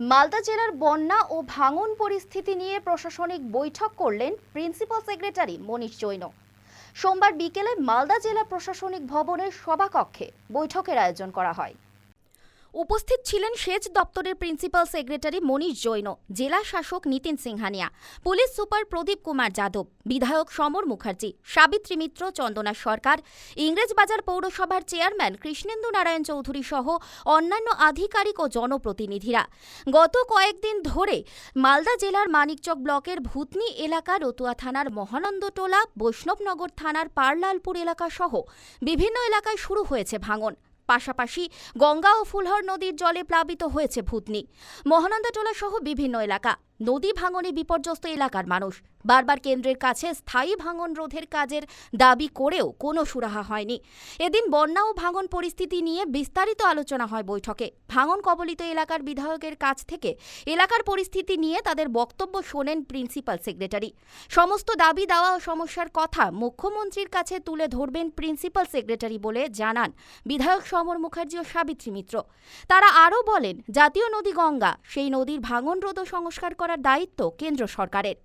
মালদা জেলার বন্যা ও ভাঙন পরিস্থিতি নিয়ে প্রশাসনিক বৈঠক করলেন প্রিন্সিপাল সেক্রেটারি মনীষ জৈন। সোমবার বিকেলে মালদা জেলা প্রশাসনিক ভবনের সভাকক্ষে বৈঠকের আয়োজন করা হয়। উপস্থিত ছিলেন সেচ দপ্তরের প্রিন্সিপাল সেক্রেটারি মনীষ জৈন, জেলা শাসক নিতিন সিংহানিয়া, পুলিশ সুপার প্রদীপ কুমার যাদব, বিধায়ক সমর মুখার্জি, সাবিত্রী মিত্র, চন্দনা সরকার, ইংরেজবাজার পৌরসভার চেয়ারম্যান কৃষ্ণেন্দু নারায়ণ চৌধুরী সহ অন্যান্য আধিকারিক ও জনপ্রতিনিধিরা। গত কয়েকদিন ধরে মালদা জেলার মানিকচক ব্লকের ভূতনি এলাকা রতুয়া থানার মহানন্দটোলা, বৈষ্ণবনগর থানার পারলালপুর এলাকা সহ বিভিন্ন এলাকায় শুরু হয়েছে ভাঙন। পাশাপাশি গঙ্গা ও ফুলহর নদীর জলে প্লাবিত হয়েছে ভূতনি। মহানন্দাটোলা সহ বিভিন্ন এলাকা। নদী ভাঙনে বিপর্যস্ত এলাকার মানুষ। বারবার কেন্দ্রের কাছে স্থায়ী ভাঙন রোধের কাজের দাবি করেও কোনো সুরাহা হয়নি। এদিন বন্যা ও ভাঙন পরিস্থিতি নিয়ে বিস্তারিত আলোচনা হয় বৈঠকে। ভাঙন কবলিত এলাকার বিধায়কের কাছ থেকে এলাকার পরিস্থিতি নিয়ে তাদের বক্তব্য শোনেন প্রিন্সিপাল সেক্রেটারি। সমস্ত দাবি দেওয়া ও সমস্যার কথা মুখ্যমন্ত্রীর কাছে তুলে ধরবেন প্রিন্সিপাল সেক্রেটারি বলে জানান বিধায়ক সমর মুখার্জি ও সাবিত্রী মিত্র। তারা আরও বলেন, জাতীয় নদী গঙ্গা, সেই নদীর ভাঙন রোধ ও সংস্কার করার দায়িত্ব কেন্দ্র সরকারের।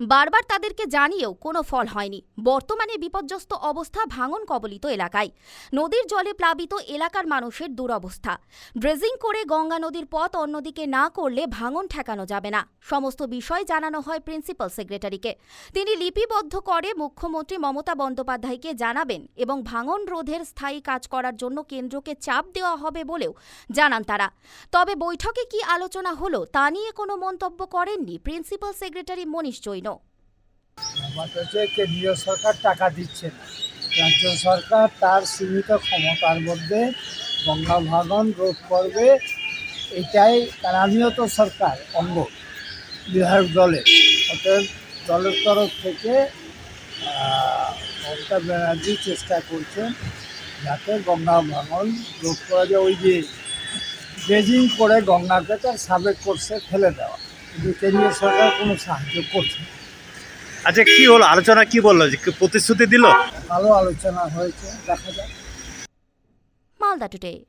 বারবার তাদেরকে জানিয়েও কোনো ফল হয়নি। বর্তমানে বিপর্যস্ত অবস্থা ভাঙন কবলিত এলাকায়। নদীর জলে প্লাবিত এলাকার মানুষের দুরবস্থা। ড্রেজিং করে গঙ্গা নদীর পথ অন্যদিকে না করলে ভাঙন ঠেকানো যাবে না। সমস্ত বিষয় জানানো হয় প্রিন্সিপাল সেক্রেটারিকে। তিনি লিপিবদ্ধ করে মুখ্যমন্ত্রী মমতা বন্দ্যোপাধ্যায়কে জানাবেন এবং ভাঙন রোধের স্থায়ী কাজ করার জন্য কেন্দ্রকে চাপ দেওয়া হবে বলেও জানান তারা। তবে বৈঠকে কি আলোচনা হলো তা নিয়ে কোনো মন্তব্য করেননি প্রিন্সিপাল সেক্রেটারি মনীষ জৈন। হচ্ছে কেন্দ্রীয় সরকার টাকা দিচ্ছে রাজ্য সরকার তার সীমিত ক্ষমতার মধ্যে গঙ্গা ভাগন রোধ করবে, এটাই আমিও সরকার অঙ্গ বিধায়ক দলের। অতএব দলের তরফ থেকে মমতা ব্যানার্জি চেষ্টা করছেন যাতে গঙ্গা ভাঙন রোধ করা যায়। ওই যে ড্রেজিং করে গঙ্গাকে তার সাবেক করছে ফেলে দেওয়া। কেন্দ্রীয় সরকার কোনো সাহায্য করছে আচ্ছা কি হলো? আলোচনা কি বলল? যে প্রতিশ্রুতি দিল? ভালো আলোচনা হয়েছে দেখা যাক। মালদা টুডে।